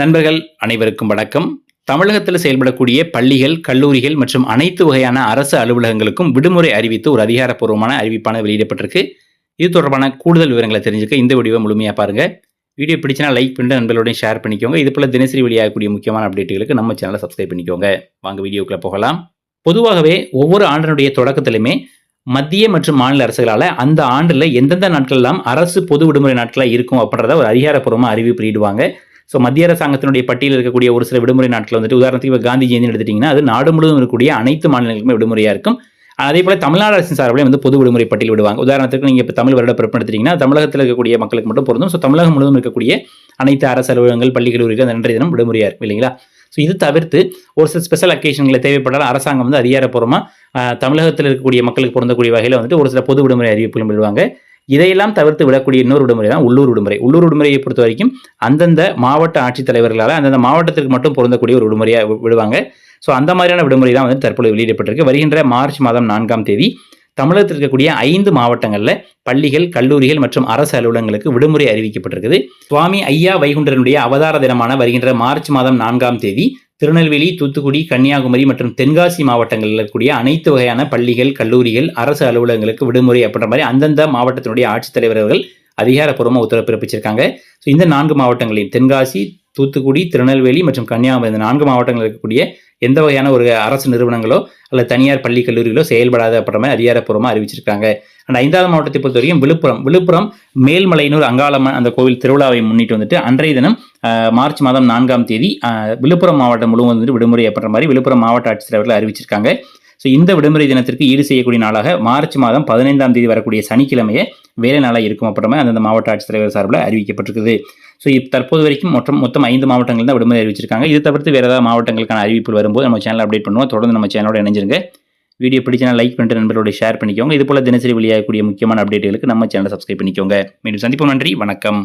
நண்பர்கள் அனைவருக்கும் வணக்கம். தமிழகத்தில் செயல்படக்கூடிய பள்ளிகள் கல்லூரிகள் மற்றும் அனைத்து வகையான அரசு அலுவலகங்களுக்கும் விடுமுறை அறிவித்து ஒரு அதிகாரப்பூர்வமான அறிவிப்பான வெளியிடப்பட்டிருக்கு. இது தொடர்பான கூடுதல் விவரங்களை தெரிஞ்சுக்க இந்த வீடியோவை முழுமையாக பாருங்கள் வீடியோ பிடிச்சினா லைக் பண்ணிட்டு நண்பர்களோடையும் ஷேர் பண்ணிக்கோங்க. இது போல தினசரி வெளியாகக்கூடிய முக்கியமான அப்டேட்டுகளுக்கு நம்ம சேனலை சப்ஸ்கிரைப் பண்ணிக்கோங்க. வாங்க வீடியோக்குள்ளே போகலாம். பொதுவாகவே ஒவ்வொரு ஆண்டினுடைய தொடக்கத்திலுமே மத்திய மற்றும் மாநில அரசுகளால் அந்த ஆண்டில் எந்தெந்த நாட்கள்லாம் அரசு பொது விடுமுறை நாட்களாக இருக்கும் அப்படின்றத ஒரு அதிகாரப்பூர்வமாக அறிவிப்பு வெளியிடுவாங்க. ஸோ மத்திய அரசாங்கத்தினுடைய பட்டியலில் இருக்கக்கூடிய ஒரு சில விடுமுறை நாட்கள் வந்துட்டு உதாரணத்துக்கு இப்போ காந்தி ஜெயந்தி எடுத்துட்டிங்கன்னா அது நாடு முழுவதும் இருக்கக்கூடிய அனைத்து மாநிலங்களுக்குமே விடுமுறையாக இருக்கும். அதே போல் தமிழ்நாடு அரசின் சார்பிலே வந்து பொது விடுமுறை பட்டியல் விடுவாங்க. உதாரணத்துக்கு நீங்கள் இப்போ தமிழ் வருட பிறப்பு எடுத்துட்டீங்கன்னா தமிழகத்தில் இருக்கக்கூடிய மக்களுக்கு மட்டும் பொருந்தும். ஸோ தமிழகம் முழுவதும் இருக்கக்கூடிய அனைத்து அரசு அலுவலகங்கள் பள்ளி கல்லூரிகள் அந்த தினம் விடுமுறையாக இருக்கும் இல்லைங்களா? ஸோ இது தவிர்த்து ஒரு சில ஸ்பெஷல் அக்கேஷன்களை தேவைப்பட்டால் அரசாங்கம் வந்து அதிகாரப்பூர்வமாக தமிழகத்தில் இருக்கக்கூடிய மக்களுக்கு பொருந்தக்கூடிய வகையில் வந்துட்டு ஒரு சில பொது விடுமுறை அறிவிப்புகளும் விடுவாங்க. இதையெல்லாம் தவிர்த்து விடக்கூடிய இன்னொரு விடுமுறை தான் உள்ளூர் விடுமுறை. உள்ளூர் விடுமுறையை பொறுத்த வரைக்கும் அந்தந்த மாவட்ட ஆட்சித்தலைவர்களால் அந்தந்த மாவட்டத்திற்கு மட்டும் பொருந்தக்கூடிய ஒரு விடுமுறையாக விடுவாங்க. ஸோ அந்த மாதிரியான விடுமுறை தான் வந்து தற்போது வெளியிடப்பட்டிருக்கு. வருகின்ற மார்ச் மாதம் நான்காம் தேதி தமிழகத்தில் இருக்கக்கூடிய ஐந்து மாவட்டங்களில் பள்ளிகள் கல்லூரிகள் மற்றும் அரசு அலுவலகங்களுக்கு விடுமுறை அறிவிக்கப்பட்டிருக்குது. சுவாமி ஐயா வைகுண்டரனுடைய அவதார தினமான வருகின்ற மார்ச் மாதம் நான்காம் தேதி திருநெல்வேலி தூத்துக்குடி கன்னியாகுமரி மற்றும் தென்காசி மாவட்டங்களில் இருக்கக்கூடிய அனைத்து வகையான பள்ளிகள் கல்லூரிகள் அரசு அலுவலகங்களுக்கு விடுமுறை அப்படின்ற மாதிரி அந்தந்த மாவட்டத்தினுடைய ஆட்சித்தலைவர்கள் அதிகாரப்பூர்வமாக உத்தரவு பிறப்பிச்சிருக்காங்க. ஸோ இந்த நான்கு மாவட்டங்களையும் தென்காசி தூத்துக்குடி திருநெல்வேலி மற்றும் கன்னியாகுமரி இந்த நான்கு மாவட்டங்களில் இருக்கக்கூடிய எந்த வகையான ஒரு அரசு நிறுவனங்களோ அல்லது தனியார் பள்ளி கல்லூரிகளோ செயல்படாத அப்படின்ற மாதிரி அதிகாரப்பூர்வமாக அறிவிச்சிருக்காங்க. அண்ட் ஐந்தாவது மாவட்டத்தை பொறுத்த வரைக்கும் விழுப்புரம். விழுப்புரம் மேல்மலையனூர் அங்காளம்மன் அந்த கோவில் திருவிழாவை முன்னிட்டு வந்துட்டு அன்றைய தினம் மார்ச் மாதம் நான்காம் தேதி விழுப்புரம் மாவட்டம் முழுவதும் வந்துட்டு விடுமுறை அப்படின்ற மாதிரி விழுப்புரம் மாவட்ட ஆட்சித்தலைவர்கள் அறிவிச்சிருக்காங்க. ஸோ இந்த விடுமுறை தினத்திற்கு ஈடு செய்யக்கூடிய நாளாக மார்ச் மாதம் பதினைந்தாம் தேதி வரக்கூடிய சனிக்கிழமையை வேலை நாளாக இருக்கும் அப்புறமே அந்தந்த மாவட்ட ஆட்சித்தலைவர் சார்பில் அறிவிக்கப்பட்டிருக்குது. ஸோ இப்போ தற்போது வரைக்கும் மொத்தம் மொத்தம் ஐந்து மாவட்டங்கள் தான் விடுமுறை அறிவிச்சிருக்காங்க. இது தவிர்த்து வேறு ஏதாவது மாவட்டங்களுக்கான அறிவிப்பு வரும்போது நம்ம சேனல் அப்டேட் பண்ணுவோம். தொடர்ந்து நம்ம சேனலோட இணைஞ்சிருங்க. வீடியோ பிடிச்சினா லைக் பண்ணிட்டு நண்பர்களோட ஷேர் பண்ணிக்கோங்க. இது போல் தினசரி வெளியாகக்கூடிய முக்கியமான அப்டேட்டுகளுக்கு நம்ம சேனலை சப்ஸ்கிரைப் பண்ணிக்கோங்க. மீண்டும் சந்திப்போம். நன்றி. வணக்கம்.